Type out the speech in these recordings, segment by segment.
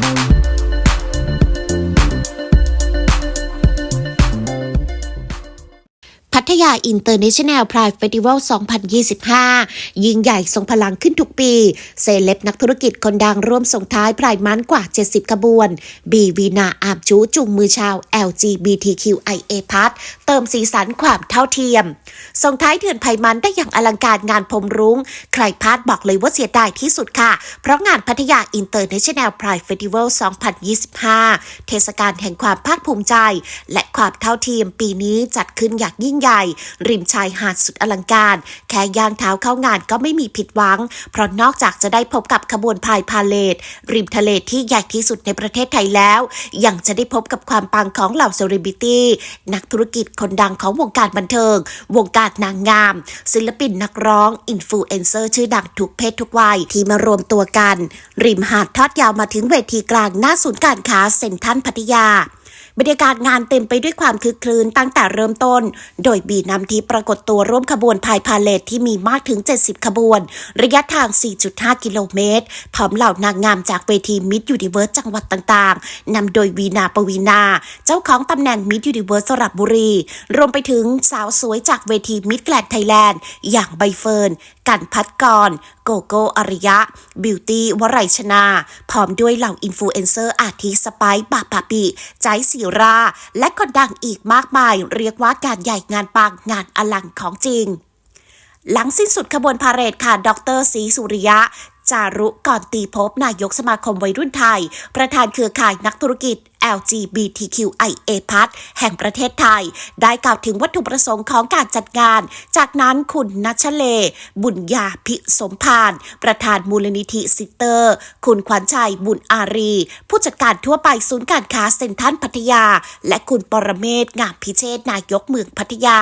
พั ยาอินเตอร์เนชั่นแนลพรายเฟสติวัล 2025 ยิ่งใหญ่ทรงพลังขึ้นทุกปี เซเลบนักธุรกิจคนดังร่วมส่งท้ายพรายมันกว่า 70 ขบวน บีวีนาอาบจูจุงมือชาว LGBTQIA+ เติมสีสันความเท่าเทียม ส่งท้ายเดือนไพมันได้อย่างอลังการงานพรมรุง้ง ใครพลาดบอกเลยว่าเสียดายที่สุดค่ะ เพราะงานพัทยาอินเตอร์เนชั่นแนลพรายเฟสติวัล 2025 เทศกาลแห่งความภาคภูมิใจ และความเท่าเทียมปีนี้จัดขึ้นอย่างยิ่งใหญ่ริมชายหาดสุดอลังการ แค่ย่างเท้าเข้างานก็ไม่มีผิดหวัง เพราะนอกจากจะได้พบกับขบวนพายพาเลทริมทะเลที่ใหญ่ที่สุดในประเทศไทยแล้ว ยังจะได้พบกับความปังของเหล่าเซเลบริตี้นักธุรกิจคนดังของวงการบันเทิง วงการนางงาม ศิลปินนักร้องอินฟลูเอนเซอร์ชื่อดังทุกเพศทุกวัยที่มารวมตัวกัน ริมหาดทอดยาวมาถึงเวทีกลางหน้าศูนย์การค้าเซ็นทรัลพัทยา บรรยากาศงานเต็มไปด้วยความคึกคืนตั้งแต่เริ่มต้น โดยบีนำทีปรากฏตัวร่วมขบวนพายพาเลทที่มีมากถึง 70 ขบวน ระยะทาง 4.5 กิโลเมตร พร้อมเหล่านางงามจากเวทีมิ s ยูนิเวิร์สจังหวัดต่างๆ นำโดยวีนาปวีนา เจ้าของตำแหน่งมิ s ยูนิเวิร์สสระบุรี รวมไปถึงสาวสวยจากเวทีมิ s แกลนไทยแลนด์ อย่างใบเฟิร์น กันพัดกรโกโก้อริยะ บิวตี้วรัยชนา พร้อมด้วยเหล่าอินฟลูเอนเซอร์อาทิสไปซ์บาปาปิใจศิรา และคนดังอีกมากมาย เรียกว่าการใหญ่งานปังงานอลังของจริง หลังสิ้นสุดขบวนพาเหรดค่ะ ดรศรีสุริยะจารุก่อนตีภพนายกสมาคมวัยรุ่นไทย ประธานเครือข่ายนักธุรกิจ LGBTQIA+ แห่งประเทศไทย ได้กล่าวถึงวัตถุประสงค์ของการจัดงาน จากนั้นคุณนัชเล บุญญาพิสมพาน ประธานมูลนิธิซิสเตอร์ คุณขวัญชัยบุญอารี ผู้จัดการทั่วไปศูนย์การค้าเซ็นทรัลพัทยา และคุณปรเมศงามพิเชษนายกเมืองพัทยา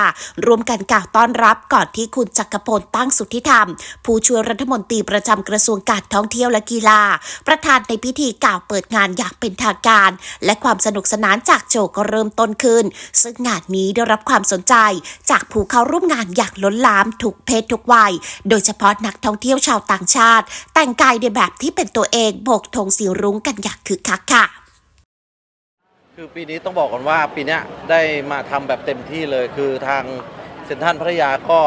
รวมกันกล่าวต้อนรับก่อนที่คุณจักรพลตั้งสุทธิธรรม ผู้ช่วยรัฐมนตรีประจำกระทรวงการท่องเที่ยวและกีฬา ประธานในพิธีกล่าวเปิดงานอย่างเป็นทางการ และความสนุกสนานจากโจก็เริ่มต้นขึ้น ซึ่งงานนี้ได้รับความสนใจ จากผู้เข้าร่วมงานอย่างล้นหลามทุกเพศทุกวัย โดยเฉพาะนักท่องเที่ยวชาวต่างชาติ แต่งกายในแบบที่เป็นตัวเองโบกธงสีรุ้งกันอย่างคึกคักค่ะคือปีนี้ต้องบอกก่อนว่าปีนี้ได้มาทำแบบเต็มที่เลย คือทางเซ็นทรัลพัทยาก็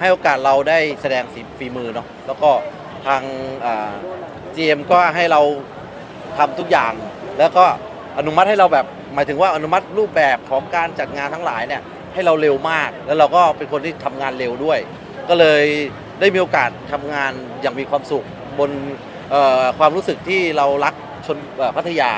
ให้โอกาสเราได้แสดงสีฝีมือเนาะแล้วก็ทางจีเอ็มก็ให้เราทำทุกอย่าง แล้วก็ อนุมัติให้เราแบบหมายถึงว่าอนุมัติรูปแบบของการจัดงานทั้งหลายเนี่ยให้เราเร็วมาก แล้วเราก็เป็นคนที่ทำงานเร็วด้วย ก็เลยได้มีโอกาสทำงานอย่างมีความสุขบนเอ่อความรู้สึกที่เรารักชนเอ่อพัทยา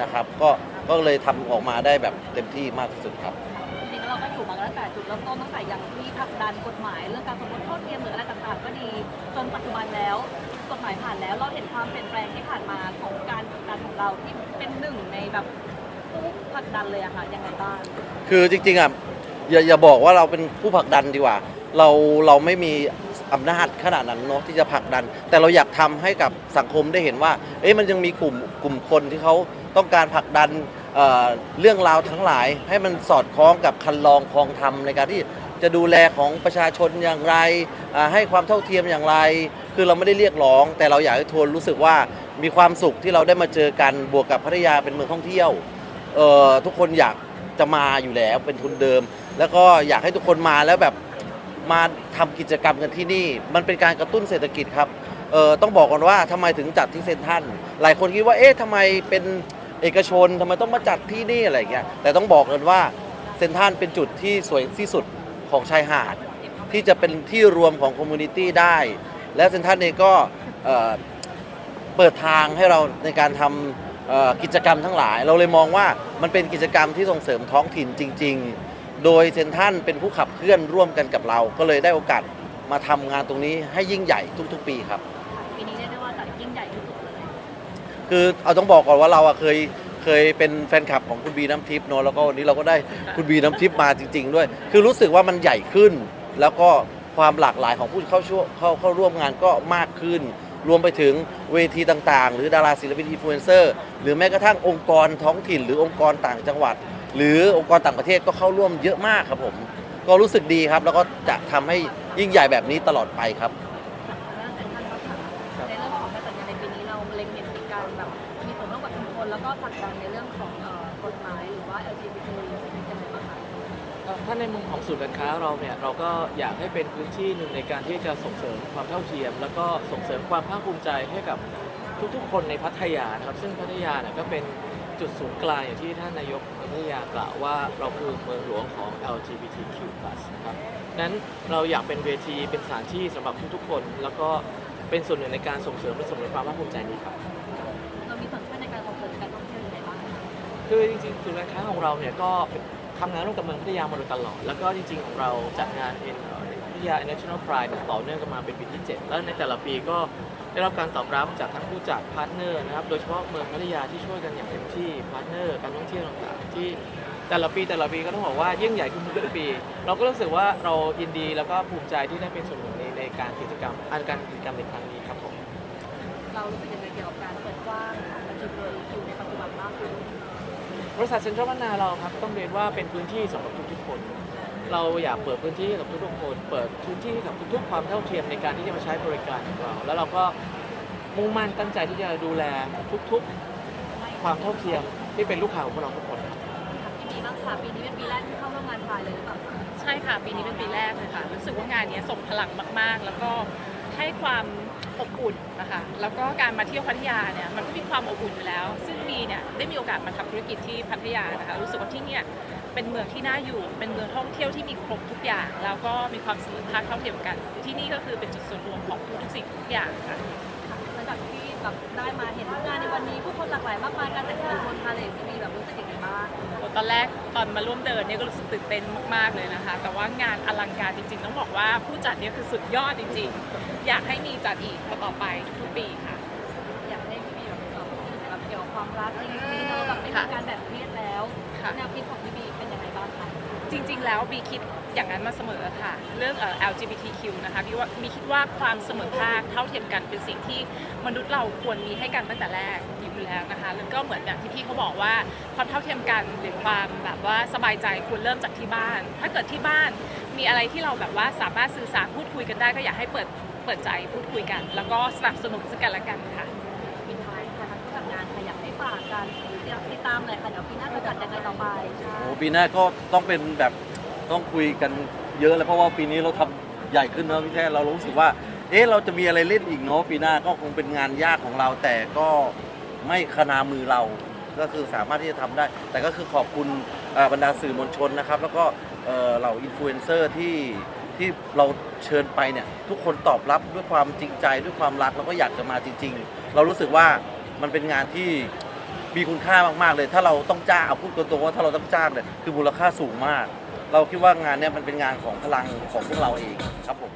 นะครับ ก็ก็เลยทำออกมาได้แบบเต็มที่มากที่สุดครับ จริงๆแล้วเราก็อยู่มาตั้งแต่จุดเริ่มต้นตั้งแต่อย่างที่ผลักดันกฎหมาย เรื่องการสมรสเท่าเทียมหรืออะไรต่างๆ ก็ดีจนปัจจุบันแล้ว กฎหมายผ่านแล้ว เราเห็นความเปลี่ยนแปลงที่ผ่านมาของการผลักดันของเราที่เป็นหนึ่งในแบบผู้ผลักดันเลยอะค่ะยังไงบ้างคือจริงๆอะอย่าอย่าบอกว่าเราเป็นผู้ผลักดันดีกว่า เราเราไม่มีอำนาจขนาดนั้นเนาะที่จะผลักดัน แต่เราอยากทำให้กับสังคมได้เห็นว่าเอ๊ะมันยังมีกลุ่มกลุ่มคนที่เขาต้องการผลักดันเอ่อเรื่องราวทั้งหลาย ให้มันสอดคล้องกับคันลองคลองธรรมในการที่จะดูแลของประชาชนอย่างไรอ่าให้ความเท่าเทียมอย่างไร คือเราไม่ได้เรียกร้อง แต่เราอยากให้ทวนรู้สึกว่ามีความสุขที่เราได้มาเจอกันบวกกับพัทยาเป็นเมืองท่องเที่ยวเอ่อทุกคนอยากจะมาอยู่แล้วเป็นทุนเดิม แล้วก็อยากให้ทุกคนมาแล้วแบบมาทำกิจกรรมกันที่นี่ มันเป็นการกระตุ้นเศรษฐกิจครับเอ่อต้องบอกก่อนว่าทำไมถึงจัดที่เซนทรันหลายคนคิดว่าเอ๊ะทำไมเป็นเอกชนทำไมต้องมาจัดที่นี่อะไรอย่างเงี้ยแต่ต้องบอกกันว่าเซนทรันเป็นจุดที่สวยที่สุดของชายหาด ที่จะเป็นที่รวมของคอมมูนิตี้ได้ และเซนทรันเองก็เอ่อเปิดทางให้เราในการทำเอ่อกิจกรรมทั้งหลาย เราเลยมองว่ามันเป็นกิจกรรมที่ส่งเสริมท้องถิ่นจริง ๆ โดยเซนทรันเป็นผู้ขับเคลื่อนร่วมกันกับเรา ก็เลยได้โอกาสมาทำงานตรงนี้ให้ยิ่งใหญ่ทุก ๆ ปีครับปีนี้เรียกได้ว่าจัดยิ่งใหญ่ที่สุดเลยคือเอาต้องบอกก่อนว่าเราอะเคยเคยเป็นแฟนคลับของคุณบีน้ำทิพย์เนอะแล้วก็วันนี้เราก็ได้คุณบีน้ำทิพย์มาจริง ๆ ด้วย คือรู้สึกว่ามันใหญ่ขึ้นแล้วก็ ความหลากหลายของผู้เข้าช่วยเข้าเข้าร่วมงานก็มากขึ้น รวมไปถึงเวทีต่างๆ หรือดาราศิลปินอินฟลูเอนเซอร์หรือแม้กระทั่งองค์กรท้องถิ่น หรือองค์กรต่างจังหวัด หรือองค์กรต่างประเทศก็เข้าร่วมเยอะมากครับผม ก็รู้สึกดีครับ แล้วก็จะทำให้ยิ่งใหญ่แบบนี้ตลอดไปครับในเรื่องของการจัดงานในปีนี้เราเล็งเห็นมีการแบบมีส่วนร่วมกับชุมชนแล้วก็ผลักดันในเรื่องของเอ่อกฎหมายหรือว่า LGBT ยังไงบ้างคะ เอ่อ ถ้าในมุมของศูนย์การค้าเราเนี่ยเราก็อยากให้เป็นพื้นที่หนึ่งในการที่จะส่งเสริมความเท่าเทียม แล้วก็ส่งเสริมความภาคภูมิใจให้กับทุกๆ คนในพัทยานะครับซึ่งพัทยาเนี่ยก็เป็นจุดศูนย์กลางอย่างที่ท่านนายกพัทยากล่าวว่าเราคือเมืองหลวงของ LGBTQ+ นะครับนั้นเราอยากเป็นเวทีเป็นสถานที่สำหรับทุกๆคน แล้วก็เป็นส่วนหนึ่งในการส่งเสริมและส่งเสริมความภาคภูมิใจนี้ครับเรามีส่วนช่วยในการส่งเสริมการท่องเที่ยวยังไงบ้างคะคือจริงๆศูนย์การค้าของเราเนี่ยก็ ทำงานร่วมกับเมืองพัทยามาโดยตลอด แล้วก็จริงๆของเราจัดงานเป็นพัทยา National Pride เนี่ยต่อเนื่องกันมาเป็นปีที่ 7 แล้วในแต่ละปีก็ได้รับการตอบรับจากทั้งผู้จัดพาร์ทเนอร์นะครับ โดยเฉพาะเมืองพัทยาที่ช่วยกันอย่างเต็มที่พาร์ทเนอร์การท่องเที่ยวต่างๆที่แต่ละปีแต่ละปีก็ต้องบอกว่ายิ่งใหญ่ขึ้นทุกๆปี เราก็รู้สึกว่าเรายินดีแล้วก็ภูมิใจที่ได้เป็นส่วนหนึ่งในในการกิจกรรมอันการกิจกรรมในครั้งนี้ครับผมเรารู้สึกยังไงเกี่ยวกับการเปิดกว้างของ LGBTQ ในปัจจุบันมากขึ้น บริษัทเซ็นทรัลพัฒนาเราครับต้องเรียนว่าเป็นพื้นที่สำหรับทุกๆคน เราอยากเปิดพื้นที่ให้กับทุกๆคน เปิดพื้นที่ให้กับทุกๆความเท่าเทียมในการที่จะมาใช้บริการของเรา แล้วเราก็มุ่งมั่นตั้งใจที่จะดูแลทุกๆความเท่าเทียมที่เป็นลูกค้าของพวกเราทุกคนครับปีนี้บ้างค่ะปีนี้เป็นปีแรกที่เข้าร่วมงานพายเลยหรือเปล่าคะใช่ค่ะ ปีนี้เป็นปีแรกเลยค่ะ รู้สึกว่างานเนี้ยส่งพลังมากๆ แล้วก็ ให้ความอบอุ่นนะคะแล้วก็การมาเที่ยวพัทยาเนี่ยมันก็มีความอบอุ่นอยู่แล้ว ซึ่งมีเนี่ยได้มีโอกาสมาทำธุรกิจที่พัทยานะคะรู้สึกว่าที่เนี่ย เป็นเมืองที่น่าอยู่ เป็นเมืองท่องเที่ยวที่มีครบทุกอย่าง แล้วก็มีความเสมอภาคเท่าเทียมกัน ที่นี่ก็คือเป็นจุดส่วนรวมของทุกๆสิ่งทุกอย่างค่ะหลังจากที่แบบได้มาเห็นงานในวันนี้ผู้คนหลากหลายมากมายการแต่งตัวบนพาเลทที่มีแบบรู้สึกยังไงบ้างโอ้ตอนแรกตอนมาร่วมเดินเนี่ยก็รู้สึกตื่นเต้นมากๆเลยนะคะ แต่ว่างานอลังการจริงๆ ต้องบอกว่าผู้จัดเนี่ยคือสุดยอดจริง ๆ อยากให้มีจัดอีกต่อไปทุกๆปีค่ะ อยากให้พี่บีแบบแบบพูดถึงแบบเกี่ยวกับความรักอะไรอย่างนี้เนอะแบบไม่มีการแบ่งเพศแล้วค่ะแนวคิดของพี่บีเป็นยังไงบ้างคะ จริง ๆ แล้วบีคิดอย่างนั้นมาเสมอค่ะ เรื่องเอ่อ LGBTQ นะคะบีว่าบีคิดว่าความเสมอภาคเท่าเทียมกันเป็นสิ่งที่มนุษย์เราควรมีให้กันตั้งแต่แรกอยู่แล้วนะคะแล้วก็เหมือนอย่างที่พี่เขาบอกว่าความเท่าเทียมกันหรือความแบบว่าสบายใจควรเริ่มจากที่บ้าน ถ้าเกิดที่บ้านมีอะไรที่เราแบบว่าสามารถสื่อสารพูดคุยกันได้ก็อยากให้เปิดเปิดใจพูดคุยกัน แล้วก็สนับสนุนซึ่งกันและกันค่ะ ปีท้ายค่ะผู้จัดงานค่ะอยากให้ฝากกันติดตามหน่อยค่ะเดี๋ยวปีหน้าจะจัดยังไงต่อไปใช่โอ้ปีหน้าก็ต้องเป็นแบบต้องคุยกันเยอะเลยเพราะว่าปีนี้เราทำใหญ่ขึ้นเนอะพี่แท้เรารู้สึกว่า เอ๊ะเราจะมีอะไรเล่นอีกเนาะปีหน้าก็คงเป็นงานยากของเรา แต่ก็ไม่ขนามือเรา ก็คือสามารถที่จะทำได้ แต่ก็คือขอบคุณเอ่อบรรดาสื่อมวลชนนะครับ แล้วก็เอ่อเหล่าอินฟลูเอนเซอร์ที่ที่เราเชิญไปเนี่ยทุกคนตอบรับด้วยความจริงใจด้วยความรักแล้วก็อยากจะมาจริง ๆ เรารู้สึกว่ามันเป็นงานที่ มีคุณค่ามากๆเลย ถ้าเราต้องจ้างเอาพูดตรงๆว่าถ้าเราต้องจ้างเนี่ยคือมูลค่าสูงมาก เราคิดว่างานเนี้ยมันเป็นงานของพลังของพวกเราเองครับผม